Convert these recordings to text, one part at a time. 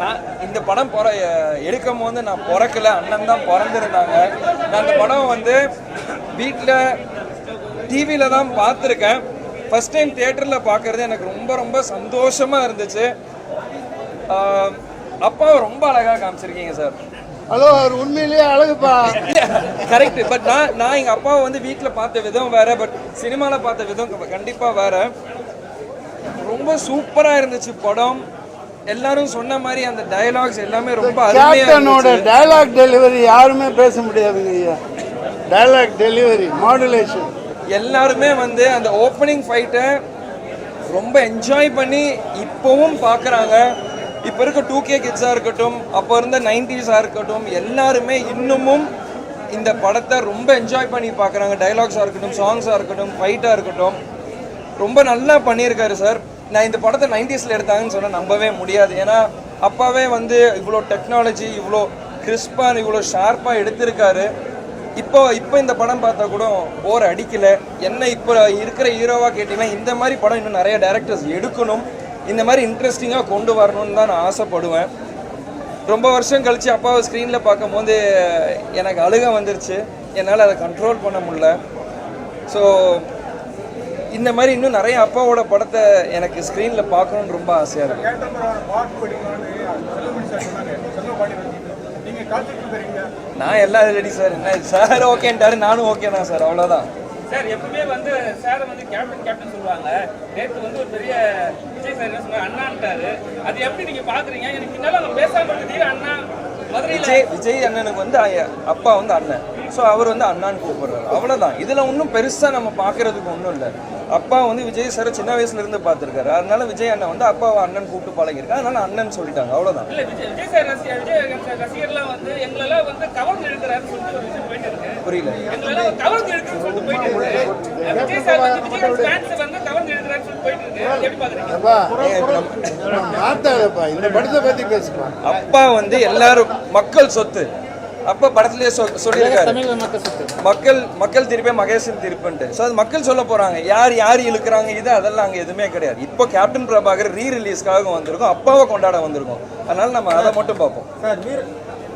நான் இந்த படம் பிற எடுக்கும் போது நான் பிறக்கல அண்ணன் தான் பிறந்திருந்தாங்க. நான் அந்த படம் வந்து வீட்டில் டிவியில் தான் பார்த்துருக்கேன். ஃபர்ஸ்ட் டைம் தியேட்டரில் பார்க்குறது எனக்கு ரொம்ப ரொம்ப சந்தோஷமாக இருந்துச்சு. அப்பாவை ரொம்ப அழகாக காமிச்சிருக்கீங்க சார் ஹலோ அவர் உண்மையிலேயே அழகுப்பா. கரெக்ட் பட் நான் நான் எங்கள் அப்பாவை வந்து வீட்டில் பார்த்த விதம் வேற பட் சினிமாவில் பார்த்த விதம் கண்டிப்பாக வேற. ரொம்ப சூப்பராக இருந்துச்சு படம். எல்லாரும் சொன்ன மாதிரி அந்த டயலாக்ஸ் எல்லாமே ரொம்ப கேப்டனோட டயலாக் டெலிவரி யாருமே பேச முடியாதுங்க ஐயா. டயலாக் டெலிவரி மாடுலேஷன் எல்லாருமே வந்து அந்த ஓப்பனிங் ஃபைட்டை ரொம்ப என்ஜாய் பண்ணி இப்போவும் பார்க்குறாங்க இப்போ இருக்க டூ கே கிட்ஸாக இருக்கட்டும் அப்போ இருந்த நைன்டிஸாக இருக்கட்டும் எல்லாருமே இன்னமும் இந்த படத்தை ரொம்ப என்ஜாய் பண்ணி பார்க்குறாங்க டைலாக்ஸாக இருக்கட்டும் சாங்ஸாக இருக்கட்டும் ஃபைட்டாக இருக்கட்டும். ரொம்ப நல்லா பண்ணியிருக்காரு சார். நான் இந்த படத்தை நைன்டிஸில் எடுத்தாங்கன்னு சொன்னால் நம்பவே முடியாது. ஏன்னா அப்பாவே வந்து இவ்வளோ டெக்னாலஜி இவ்வளோ கிறிஸ்பாக இவ்வளோ ஷார்ப்பாக எடுத்திருக்காரு. இப்போ இப்போ இந்த படம் பார்த்தா கூட போர் அடிக்கல. என்ன இப்போ இருக்கிற ஹீரோவாக கேட்டிங்கன்னா இந்த மாதிரி படம் இன்னும் நிறைய டேரக்டர்ஸ் எடுக்கணும். இந்த மாதிரி இன்ட்ரெஸ்டிங்காக கொண்டு வரணும்னு தான் நான் ஆசைப்படுவேன். ரொம்ப வருஷம் கழித்து அப்பாவை ஸ்க்ரீனில் பார்க்கும்போது எனக்கு அழுக வந்துருச்சு. என்னால் அதை கண்ட்ரோல் பண்ண முடியல. ஸோ இந்த மாதிரி இன்னும் நிறைய அப்பாவோட படத்தை எனக்கு ஸ்க்ரீனில் பார்க்கணுன்னு ரொம்ப ஆசையாக இருக்கு. நான் எல்லாம் ரெடி சார் என்ன சார் ஓகேன்ட்டாரு நானும் ஓகே தான் சார் அவ்வளோதான் சார் எப்பவுமே வந்து சார் வந்து கேப்டன் கேப்டன் சொல்லுவாங்க. நேற்று வந்து ஒரு பெரிய விஜய் சார் என்ன சொன்னாங்க அண்ணான்ட்டாரு அது எப்படி நீங்க பாக்குறீங்க? எனக்கு பின்னால அவங்க பேசாம இருந்தீங்க அண்ணா மதுரையில விஜய் விஜய் அண்ணனுக்கு வந்து அப்பா வந்து அண்ணன். ஸோ அவர் வந்து அண்ணான்னு கூப்பிடுறாரு. அவ்வளோதான் இதில் ஒன்றும் பெருசாக நம்ம பார்க்கறதுக்கு ஒன்றும் இல்லை. அப்பா வந்து விஜய் சார் சின்ன வயசுல இருந்து பார்த்துருக்காரு அதனால விஜய் அண்ணன் வந்து அப்பாவை அண்ணன் கூப்பிட்டு பழகிருக்காரு அதனால அண்ணன் சொல்லிட்டாங்க. அவ்வளோதான் புரியல. அப்பா வந்து எல்லாரும் மக்கள் சொத்து. அப்பா படத்திலேயே சொ சொல்லியிருக்காரு. மக்கள் மக்கள் திருப்பி மகேசன் திருப்புன்ட்டு. ஸோ அது மக்கள் சொல்ல போறாங்க. யார் யார் இழுக்கிறாங்க இது? அதெல்லாம் அங்கே எதுவுமே கிடையாது. இப்போ கேப்டன் பிரபாகர் ரீ ரிலீஸ்க்காக வந்திருக்கோம். அப்பாவை கொண்டாட வந்திருக்கோம். அதனால நம்ம அதை மட்டும் பார்ப்போம். சார் வீர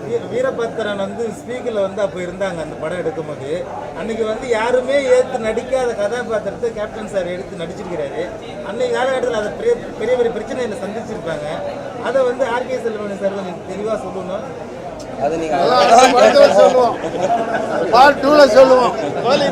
வீர- வீரபத்திரன் வந்து ஸ்பீக்கரில் வந்து அப்போ இருந்தாங்க அந்த படம் எடுக்கும்போது. அன்னைக்கு வந்து யாருமே ஏற்று நடிக்காத கதாபாத்திரத்தை கேப்டன் சார் எடுத்து நடிச்சிருக்கிறாரு. அன்னைக்கு காலகட்டத்தில் அதை பெரிய பெரிய பெரிய பிரச்சனைகளை சந்திச்சிருப்பாங்க. அதை வந்து ஆர்கே செல்வமணி சார் கொஞ்சம் தெளிவாக சொல்லணும். அது நீங்க சொல்லுவோம். பார்ட் டூல சொல்லுவோம்.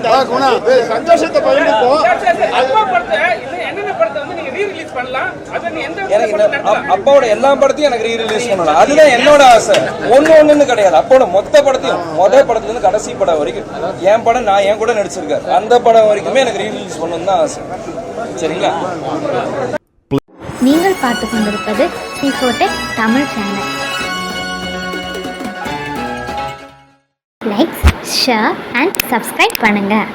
வா, குணா சந்தோஷத்தை பகிர்ந்துப்போம். Sir sir sir. அப்பா படத்தை இன்னும் என்னென்ன படத்தை வந்து நீங்க ரீ ரிலீஸ் பண்ணலாம்? அதை நீ எந்த எனக்கு படத்தை இந்த நடத்தலாம்? அப்- அப்பாவோட எல்லா படத்தையும் எனக்கு ரீ ரிலீஸ் பண்ணணும் அதுதான் என்னோட ஆசை. ஒண்ணு ஒண்ணுன்னு கிடையாது. அப்போட மொத்த படத்தையும் முதல் படத்துல இருந்து கடைசி படம் வரைக்கும். என் படம் நான் என் கூட நடிச்சிருக்காரு. அந்த படம் வரைக்குமே எனக்கு ரீ ரிலீஸ் பண்ணணும் தான் ஆசை. சரிங்களா? நீங்கள் பார்த்து கொண்டிருப்பது Tamil channel like share and subscribe பண்ணுங்கள்